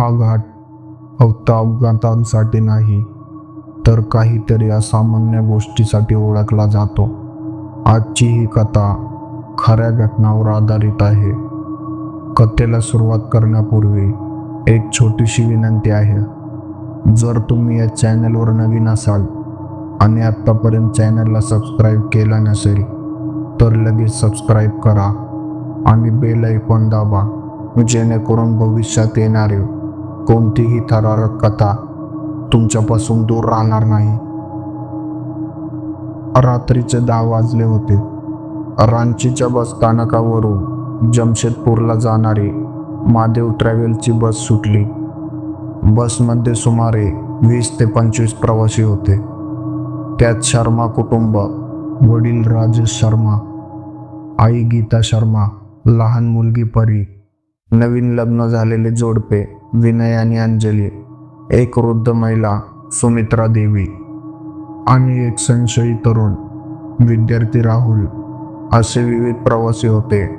हा घाट फक्त अपघातांसाठी नाही तर काहीतरी असामान्य गोष्टीसाठी ओळखला जातो. आजची ही कथा खऱ्या घटनावर आधारित आहे. कथेला सुरुवात करण्यापूर्वी एक छोटीशी विनंती आहे. जर तुम्ही या चॅनलवर नवीन असाल आणि आत्तापर्यंत चॅनलला सबस्क्राईब केला नसेल तर लगेच सबस्क्राईब करा आणि बेल ऐकून दाबा जेणेकरून भविष्यात येणारे कोणतीही थरारक कथा तुमच्यापासून दूर राहणार नाही. रात्रीचे दहा वाजले होते. रांचीच्या बस स्थानकावरून जमशेदपूरला जाणारी महादेव ट्रॅव्हलची बस सुटली. बसमध्ये सुमारे वीस ते पंचवीस प्रवासी होते. त्यात शर्मा कुटुंब वडील राजेश शर्मा आई गीता शर्मा लहान मुलगी परी नवीन लग्न झालेले जोडपे विनय आणि अंजली एक वृद्ध महिला सुमित्रा देवी आणि एक संशयी तरुण विद्यार्थी राहुल असे विविध प्रवासी होते.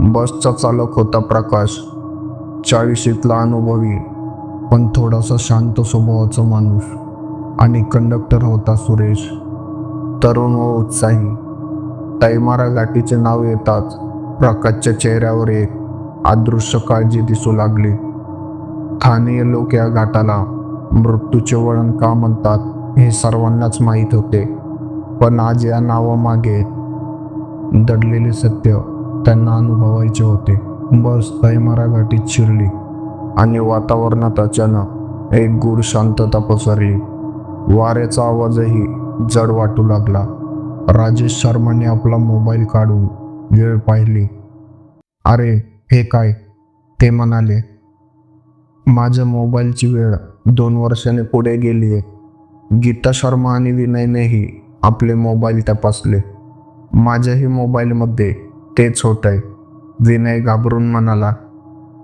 बसचा चालक होता प्रकाश. चाळीशीतला अनुभवी पण थोडासा शांत स्वभावाचा माणूस आणि कंडक्टर होता सुरेश. तरुण व उत्साही. तैमारा घाटीचे नाव येताच प्रकाशच्या चेहऱ्यावर एक अदृश्य काळजी दिसू लागली. स्थानीय लोक या घाटाला मृत्यूचे वळण का म्हणतात हे सर्वांनाच माहीत होते. पण आज या नावामागे दडलेले सत्य त्यांना अनुभवायचे होते. बस तैमारा घाटीत शिरली आणि वातावरणात अचानक एक गूढ शांतता पसरली. वाऱ्याचा आवाजही जड वाटू लागला. राजेश शर्माने आपला मोबाईल काढून वेळ पाहिली. अरे हे काय? ते म्हणाले माझ्या मोबाईलची वेळ दोन वर्षाने पुढे गेली आहे गीता शर्मा आणि विनयनेही आपले मोबाईल तपासले. माझ्याही मोबाईलमध्ये तेच होत आहे विनय घाबरून म्हणाला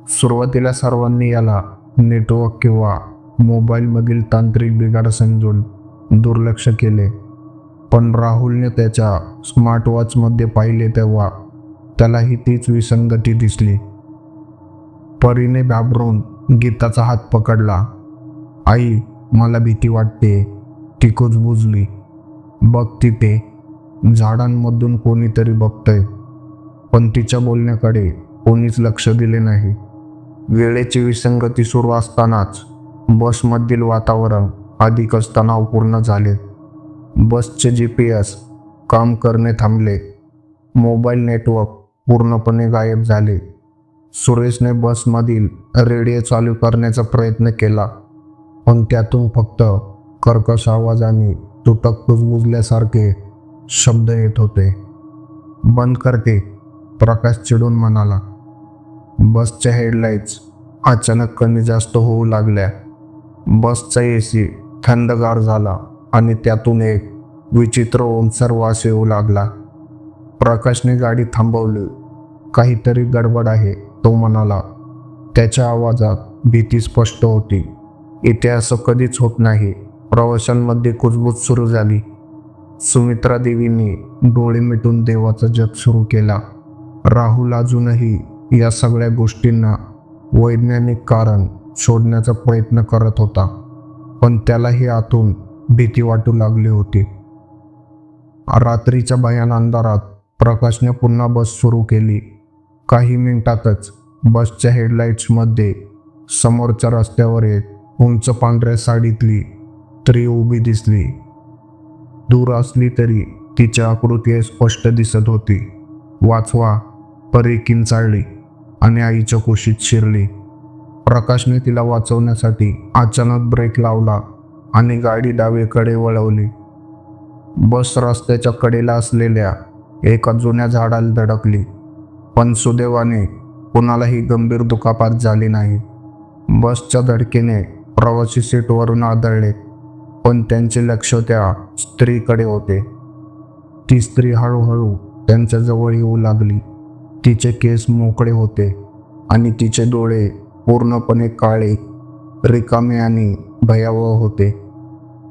सुरुवातीला सर्वांनी याला नेटवर्क किंवा मोबाईलमधील तांत्रिक बिघाड समजून दुर्लक्ष केले. पण राहुलने त्याच्या स्मार्टवॉचमध्ये पाहिले तेव्हा त्यालाही तीच विसंगती दिसली. परीने घाबरून गीताचा हात पकडला. आई मला भीती वाटते. ती कुजबुजली. बघ तिथे झाडांमधून कोणीतरी बघतंय. पण तिच्या बोलण्याकडे कोणीच लक्ष दिले नाही. वेळेची विसंगती सुरू असतानाच बसमधील वातावरण अधिकच तणावपूर्ण झाले. बसचे जी पी एस काम करणे थांबले. मोबाईल नेटवर्क पूर्णपणे गायब झाले. सुरेशने बसमधील रेडिओ चालू करण्याचा प्रयत्न केला पण त्यातून फक्त कर्कश आवाज आणि तुटक कुजबुजल्यासारखे शब्द येत होते. बंद करते प्रकाश चिडून म्हणाला. बसच्या हेडलाईट्स अचानक कमी जास्त होऊ लागल्या. बसचा ए सी थंडगार झाला आणि त्यातून एक विचित्र ओमसर वास येऊ लागला. प्रकाशने गाडी थांबवली. काहीतरी गडबड आहे तो म्हणाला. त्याच्या आवाजात भीती स्पष्ट होती. इथे असं कधीच होत नाही. प्रवाशांमध्ये कुजबूज सुरू झाली. सुमित्रा देवीने डोळे मिटून देवाचा जप सुरू केला. राहुल अजूनही या सगळ्या गोष्टींना वैज्ञानिक कारण शोधण्याचा प्रयत्न करत होता. पण त्यालाही आतून भीती वाटू लागली होती. रात्रीच्या भयान अंधारात प्रकाशने पुन्हा बस सुरू केली. काही मिनिटातच बसच्या हेडलाईट्समध्ये समोरच्या रस्त्यावर एक उंच पांढऱ्या साडीतली स्त्री उभी दिसली. दूर असली तरी तिची आकृती स्पष्ट दिसत होती. वाचवा परी किंचाळली आणि आईच्या कुशीत शिरली. प्रकाशने तिला वाचवण्यासाठी अचानक ब्रेक लावला आणि गाडी डावीकडे वळवली. बस रस्त्याच्या कडेला असलेल्या एका जुन्या झाडाला धडकली. पण सुदैवाने कुणालाही गंभीर दुखापात झाली नाही. बसच्या धडकेने प्रवासी सीटवरून आदळले पण त्यांचे लक्ष त्या स्त्रीकडे होते. ती स्त्री हळूहळू त्यांच्याजवळ येऊ लागली. तिचे केस मोकळे होते आणि तिचे डोळे पूर्णपणे काळे रिकामे आणि भयावह होते.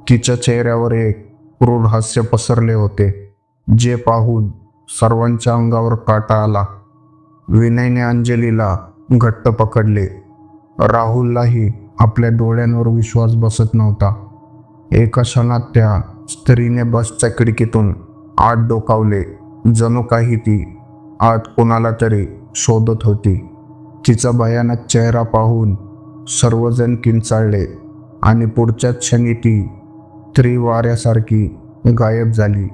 तिच्या चेहऱ्यावर एक क्रूर हास्य पसरले होते जे पाहून सर्वांच्या अंगावर काटा आला. विनयने अंजलीला घट्ट पकडले. राहुललाही आपल्या डोळ्यांवर विश्वास बसत नव्हता. एका क्षणात त्या स्त्रीने बसच्या खिडकीतून आत डोकावले. जणू काही ती आत कोणाला तरी शोधत होती. तिचा भयानक चेहरा पाहून सर्वजण किंचाळले आणि पुढच्याच क्षणी ती त्रिवाऱ्यासारखी गायब झाली.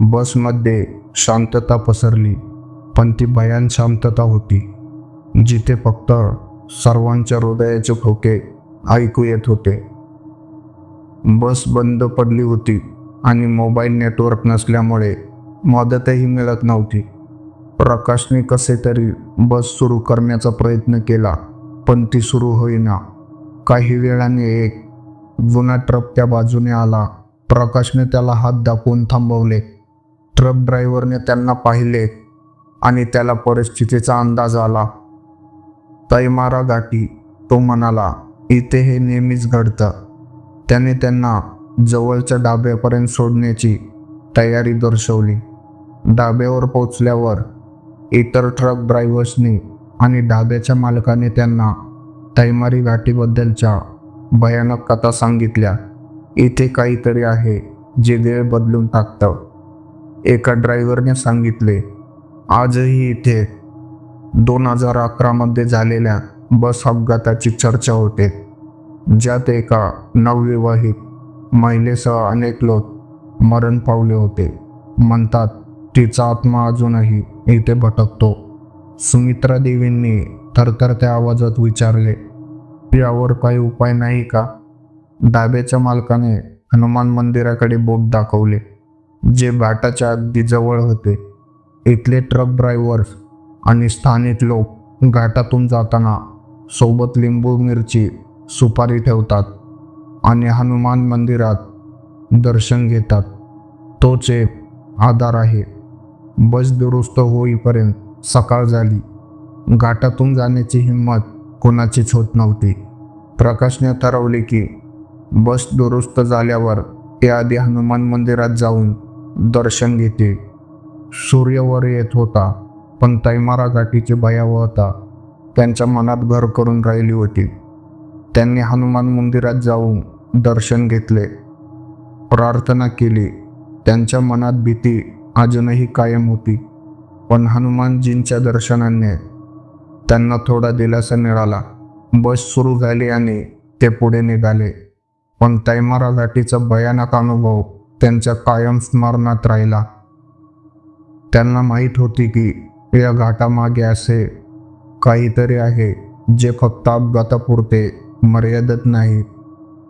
बसमध्ये शांतता पसरली पण ती भयान शांतता होती जिथे फक्त सर्वांच्या हृदयाचे ठोके ऐकू येत होते. बस बंद पडली होती आणि मोबाईल नेटवर्क नसल्यामुळे मदतही मिळत नव्हती. प्रकाशने कसे तरी बस सुरू करण्याचा प्रयत्न केला पण ती सुरू होईना. काही वेळाने एक जुना ट्रक त्या बाजूने आला. प्रकाशने त्याला हात दाखवून थांबवले. ट्रक ड्रायव्हरने त्यांना पाहिले आणि त्याला परिस्थितीचा अंदाज आला. तैमारा गाठी तो म्हणाला इथे हे नेहमीच घडतं त्याने त्यांना जवळच्या डाब्यापर्यंत सोडण्याची तयारी दर्शवली. डाब्यावर पोचल्यावर इतर ट्रक ड्रायव्हर्सनी आणि डाब्याच्या मालकाने त्यांना तैमारी घाटीबद्दलच्या भयानक कथा सांगितल्या. इथे काहीतरी आहे जे वेळ बदलून टाकतं. एका ड्रायव्हरने सांगितले आजही इथे दोन हजार अकरामध्ये झालेल्या बस अपघाताची चर्चा होते ज्यात एका नवविवाहित महिलेसह अनेक लोक मरण पावले होते. म्हणतात तिचा आत्मा अजूनही इथे भटकतो. सुमित्रा देवींनी थरथरत्या आवाजात विचारले यावर काही उपाय नाही का? डाब्याच्या मालकाने हनुमान मंदिराकडे बोट दाखवले. जे घाटाच्या अगदी जवळ होते इथले ट्रक ड्रायव्हर्स आणि स्थानिक लोक घाटातून जाताना सोबत लिंबू मिरची सुपारी ठेवतात आणि हनुमान मंदिरात दर्शन घेतात. तोच एक आधार आहे. बस दुरुस्त होईपर्यंत सकाळ झाली. घाटातून जाण्याची हिंमत कोणाचीच होत नव्हती. प्रकाशने ठरवले की बस दुरुस्त झाल्यावर त्याआधी आधी हनुमान मंदिरात जाऊन दर्शन घेते. सूर्य वर येत होता पण तैमारा घाटीची भयावहता त्यांच्या मनात घर करून राहिली होती. त्यांनी हनुमान मंदिरात जाऊन दर्शन घेतले. प्रार्थना केली. त्यांच्या मनात भीती अजूनही कायम होती. पण हनुमानजींच्या दर्शनाने त्यांना थोडा दिलासा मिळाला. बस सुरू झाली आणि ते पुढे निघाले. पण तैमारा घाटीचा भयानक अनुभव त्यांच्या कायम स्मरणात राहिला. त्यांना माहीत होती की या घाटामागे असे काहीतरी आहे जे फक्त अपघातापुरते मर्यादित नाही.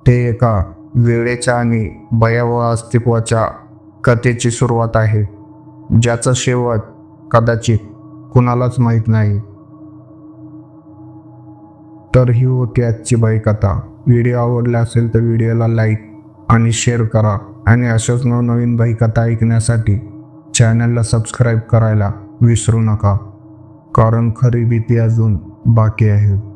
ते एका वेळेच्या आणि भयावह अस्तित्वाच्या कथेची सुरुवात आहे ज्याचा शेवट कदाचित कुणालाच माहीत नाही. तर ही होती आजची बाईक कथा व्हिडिओ आवडला असेल तर व्हिडिओला लाईक आणि शेअर करा. आणि अशाच नवनवीन बाई कथा ऐकण्यासाठी चॅनलला सबस्क्राईब करायला विसरू नका. कारण खरी भीती अजून बाकी आहे.